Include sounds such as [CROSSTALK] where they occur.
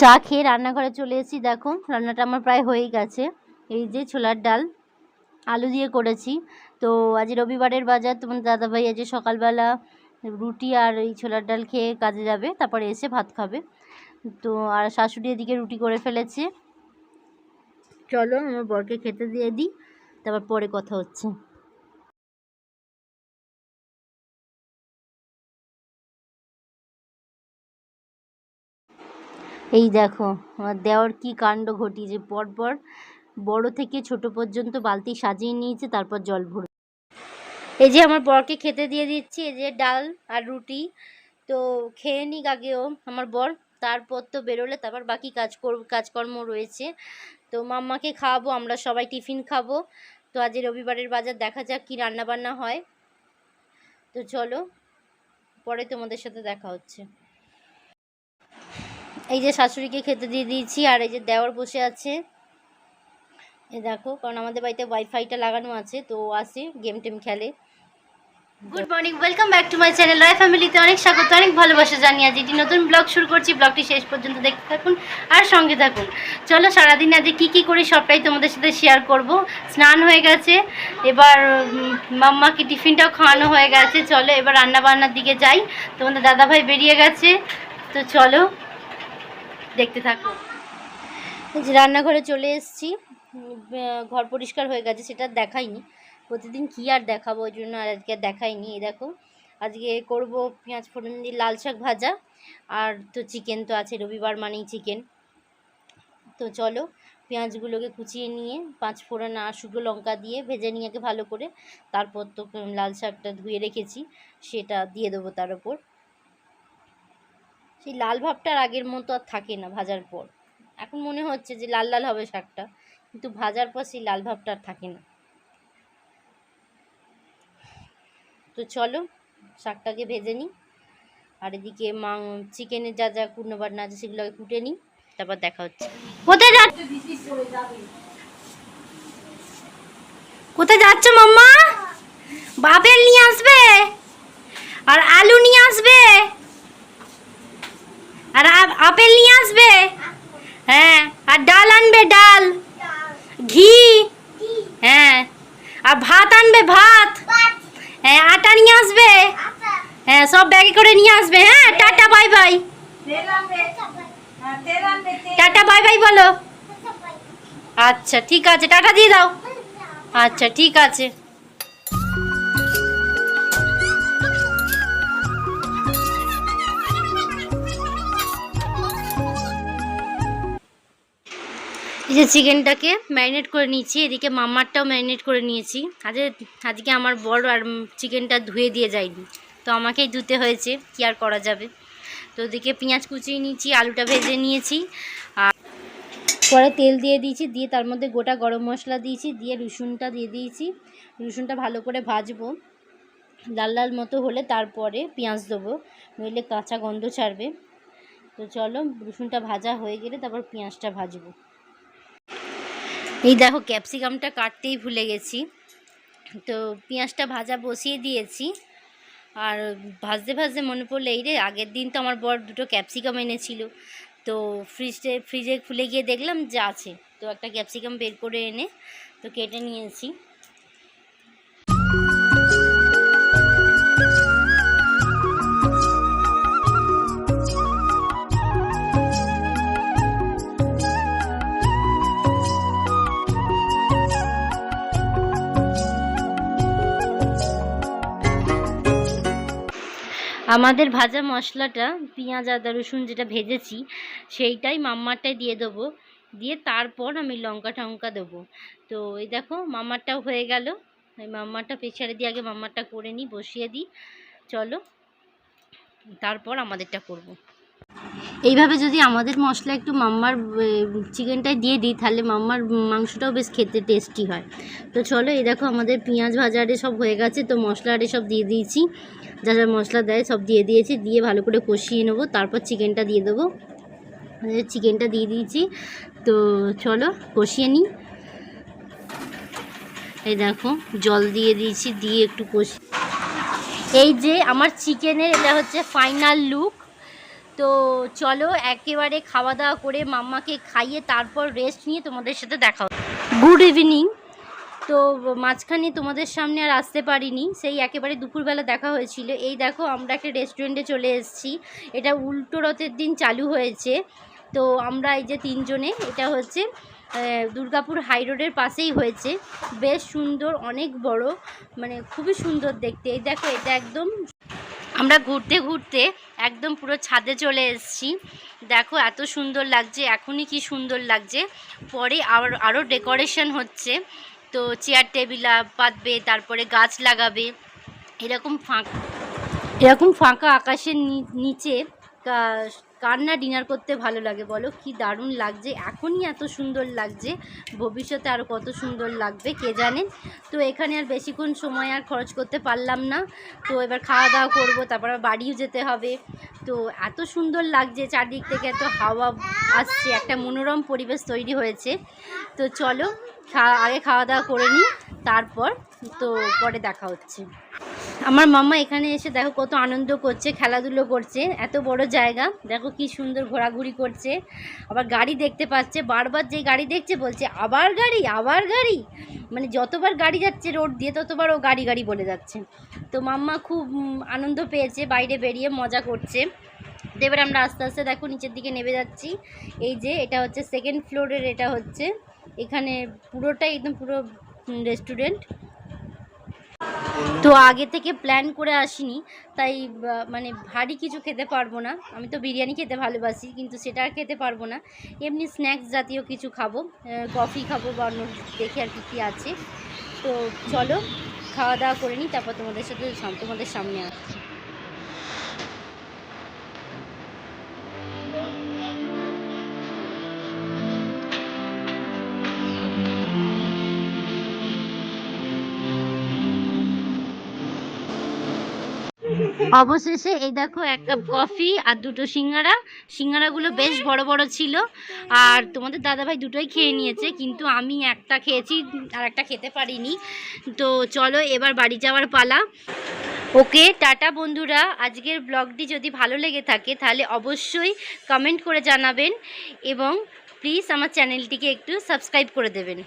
চা খেয়ে রান্নাঘরে চলে এসেছি, দেখো। রান্নাটা আমার প্রায় হয়েই গেছে। এই যে ছোলার ডাল, আলু দিয়ে করেছি। তো আজ রবিবারের বাজার, তোমার দাদাভাই আজ সকালবেলা রুটি আর এই ছোলার ডাল খেয়ে কাজে যাবে, তারপরে এসে ভাত খাবে। তো আর শাশুড়ি এদিকে রুটি করে ফেলেছে। চলো, আমার বরকে খেতে দিয়ে দিই, তারপর পরে কথা হচ্ছে। এই দেখো, আমার দেওয়ার কি কাণ্ড ঘটিয়েছে? পরপর বড় থেকে ছোট পর্যন্ত বালতি সাজিয়ে নিয়েছে, তারপর জল ভরবে এই যে আমার বরকে খেতে দিয়ে দিচ্ছি, এই যে ডাল আর রুটি। তো খেয়ে নিক আগেও আমার বর। তারপর তো বেরোলে, তারপর বাকি কাজ কর, কাজকর্ম রয়েছে। তো মাম্মাকে খাওয়াবো, আমরা সবাই টিফিন খাব। তো আজ রবিবারের বাজার, দেখা যাক কী রান্নাবান্না হয়। তো চলো, পরে তোমাদের সাথে দেখা হচ্ছে। এই যে শাশুড়িকে খেতে দিয়ে দিয়েছি, আর এই যে দেওয়ার বসে আছে। এ দেখো, কারণ আমাদের বাড়িতে ওয়াইফাইটা লাগানো আছে, তো আসে গেম টেম খেলে। Good morning welcome back to my channel Roy ফ্যামিলিতে অনেক স্বাগত, অনেক ভালোবাসা জানিয়ে আজ এটি নতুন ব্লগ শুরু করছি। ব্লগটি শেষ পর্যন্ত দেখতে থাকুন আর সঙ্গে থাকুন। চলো, সারাদিন আজকে কী কী করি সবটাই তোমাদের সাথে শেয়ার করব। স্নান হয়ে গেছে, এবার মাম্মাকে টিফিনটাও খাওয়ানো হয়ে গেছে। চলো, এবার রান্না বান্নার দিকে যাই। তোমাদের দাদাভাই বেরিয়ে গেছে, তো চলো। দেখতে থাকো। রান্নাঘরে চলে এসেছি। ঘর পরিষ্কার হয়ে গেছে, সেটা দেখাইনি। প্রতিদিন কী আর দেখাবো, ওই জন্য আর আজকে দেখাইনি, এই দেখো। আজকে করব পেঁয়াজ ফোড়ন দিয়ে লাল শাক ভাজা, আর তো চিকেন তো আছে, রবিবার মানেই চিকেন তো চলো, পেঁয়াজগুলোকে কুচিয়ে নিয়ে, পাঁচ ফোড়ন আর শুকনো লঙ্কা দিয়ে ভেজে নিয়ে ভালো করে, তারপর তো লাল শাকটা ধুয়ে রেখেছি, সেটা দিয়ে দেবো তার ওপর সেই লাল ভাবটা আর আগের মতো আর থাকে না ভাজার পর। এখন মনে হচ্ছে যে লাল লাল হবে শাকটা, কিন্তু ভাজার পর সেই লাল ভাবটা আর থাকে না। তো চলো, শাকটাকে ভেজে নিই। আর এদিকে মা, চিকেনের যা যা কুটনো বাটনা আছে সেগুলোকে কুটে নিই, তারপর দেখা হচ্ছে। কোথায় যা কোথায় যাচ্ছ মাম্মা? বাপের নিয়ে আসবে? আর আলু নিয়ে আসবে? আর আপেল নিয়ে আসবে? হ্যাঁ আর ডাল আনবে, ডাল। ঘি। হ্যাঁ আর ভাত আনবে, ভাত। হ্যাঁ আটা নিয়ে আসবে? হ্যাঁ সব ব্যাগে করে নিয়ে আসবে হ্যাঁ? Tata, bye bye. Tata, bye bye বলো। আচ্ছা ঠিক আছে, টাটা দিয়ে দাও। আচ্ছা ঠিক আছে। এই যে চিকেনটাকে ম্যারিনেট করে নিয়েছি, এদিকে মামারটাও ম্যারিনেট করে নিয়েছি। আজকে আজকে আমার বড় আর চিকেনটা ধুয়ে দিয়ে যায়নি, তো আমাকেই ধুতে হয়েছে, কি আর করা যাবে। তো ওদিকে পেঁয়াজ কুচিয়ে নিয়েছি, আলুটা ভেজে নিয়েছি, আর পরে তেল দিয়ে দিয়েছি, দিয়ে তার মধ্যে গোটা গরম মশলা দিয়েছি, দিয়ে রসুনটা দিয়ে দিয়েছি। রসুনটা ভালো করে ভাজবো, লাল লাল মতো হলে তারপরে পেঁয়াজ দেবো, নইলে কাঁচা গন্ধ ছাড়বে। তো চলো, রসুনটা ভাজা হয়ে গেলে তারপর পেঁয়াজটা ভাজবো। এই দেখো, ক্যাপসিকামটা কাটতেই ভুলে গেছি। তো পেঁয়াজটা ভাজা বসিয়ে দিয়েছি। আর ভাজতে ভাজতে মনে পড়ল, এই রে, আগের দিন তো আমার বর দুটো ক্যাপসিকাম এনেছিল। তো ফ্রিজে ফ্রিজে খুলে গিয়ে দেখলাম যে আছে। তো একটা ক্যাপসিকাম বের করে এনে তো কেটে নিয়েছি। আমাদের ভাজা মশলাটা, পেঁয়াজ, আদা, রসুন যেটা ভেজেছি, সেইটাই মাম্মারটাই দিয়ে দেবো। দিয়ে তারপর আমি লঙ্কা টঙ্কা দেবো। তো এই দেখো, মাম্মারটাও হয়ে গেল। এই মাম্মারটা প্রেশারে দিয়ে আগে মাম্মারটা করে নিই, বসিয়ে দিই। চলো, তারপর আমাদেরটা করব। এইভাবে যদি আমাদের মশলা একটু মাম্মার চিকেনটায় দিয়ে দিই, তাহলে মাম্মার মাংসটাও বেশ খেতে টেস্টি হয়। তো চলো, এই দেখো আমাদের পেঁয়াজ ভাজারে সব হয়ে গেছে, তো মশলা আরে সব দিয়ে দিয়েছি। যা যা মশলা দেয় সব দিয়ে দিয়েছি, দিয়ে ভালো করে কষিয়ে নেব, তারপর চিকেনটা দিয়ে দেবো। চিকেনটা দিয়ে দিয়েছি, তো চলো কষিয়ে নিই। এই দেখো, জল দিয়ে দিয়েছি, দিয়ে একটু কষি এই যে আমার চিকেনের এটা হচ্ছে ফাইনাল লুক তো চলো একেবারে খাওয়া দাওয়া করে মাম্মাকে খাইয়ে তারপর রেস্ট নিয়ে তোমাদের সাথে দেখা গুড ইভিনিং তো মাঝখানে তোমাদের সামনে আর আসতে পারিনি, সেই একেবারে দুপুরবেলা দেখা হয়েছিল। এই দেখো, আমরা একটা রেস্টুরেন্টে চলে এসেছি। এটা উল্টো রথের দিন চালু হয়েছে। তো আমরা এই যে তিনজনে, এটা হচ্ছে দুর্গাপুর হাই রোডের পাশেই হয়েছে। বেশ সুন্দর, অনেক বড় মানে খুবই সুন্দর দেখতে। এই দেখো, এটা একদম আমরা ঘুরতে ঘুরতে একদম পুরো ছাদে চলে এসেছি। দেখো এত সুন্দর লাগছে, এখনই কি সুন্দর লাগছে। পরে আর আরও ডেকোরেশন হচ্ছে, তো চেয়ার টেবিল পাতবে তারপরে গাছ লাগাবে, এরকম ফাঁকা এরকম ফাঁকা আকাশের নিচে কার না ডিনার করতে ভালো লাগে বলো? কি দারুণ লাগছে, এখনই এত সুন্দর লাগছে, ভবিষ্যতে আরও কত সুন্দর লাগবে, কে জানে? তো এখানে আর বেশিক্ষণ সময় আর খরচ করতে পারলাম না। তো এবার খাওয়া দাওয়া করব, তারপর বাড়িও যেতে হবে। তো এত সুন্দর লাগছে, চারদিক থেকে এত হাওয়া আসছে, একটা মনোরম পরিবেশ তৈরি হয়েছে। তো চলো আগে খাওয়া দাওয়া করে নিই, তারপর তো পরে দেখা হচ্ছে। আমার মাম্মা এখানে এসে দেখো কত আনন্দ করছে, খেলাধুলো করছে, এত বড় জায়গা। দেখো কি সুন্দর ঘোরাঘুরি করছে। আবার গাড়ি দেখতে পাচ্ছে, বারবার যে গাড়ি দেখছে বলছে, আবার গাড়ি আবার গাড়ি? মানে যতবার গাড়ি যাচ্ছে রোড দিয়ে, ততবার ও গাড়ি গাড়ি বলে যাচ্ছে। তো মাম্মা খুব আনন্দ পেয়েছে, বাইরে বেরিয়ে মজা করছে। তো এবার আমরা আস্তে আস্তে দেখো নিচের দিকে নেমে যাচ্ছি। এই যে এটা হচ্ছে সেকেন্ড ফ্লোরের এটা হচ্ছে এখানে পুরোটাই একদম পুরো রেস্টুরেন্ট তো আগে থেকে প্ল্যান করে আসিনি, তাই মানে ভারী কিছু খেতে পারব না। আমি তো বিরিয়ানি খেতে ভালোবাসি, কিন্তু সেটা আর খেতে পারব না। এমনি স্ন্যাক্স জাতীয় কিছু খাব কফি খাব বা অন্য দেখে আর কি কী আছে। তো চলো, খাওয়া দাওয়া করে নিই, তারপর তোমাদের সাথে, তোমাদের সামনে আসছি। [LAUGHS] অবশেষে এই দেখো এক কাপ কফি আর দুটো সিঙ্গারা। সিঙ্গারাগুলো বেশ বড় বড় ছিল। আর তোমাদের দাদাভাই দুটোই খেয়ে নিয়েছে, কিন্তু আমি একটা খেয়েছি আর একটা খেতে পারিনি। তো চলো এবার বাড়ি যাওয়ার পালা। ওকে, টাটা বন্ধুরা। আজকের ব্লগটি যদি ভালো লেগে থাকে, তাহলে অবশ্যই কমেন্ট করে জানাবেন এবং প্লিজ আমার চ্যানেলটিকে একটু সাবস্ক্রাইব করে দেবেন।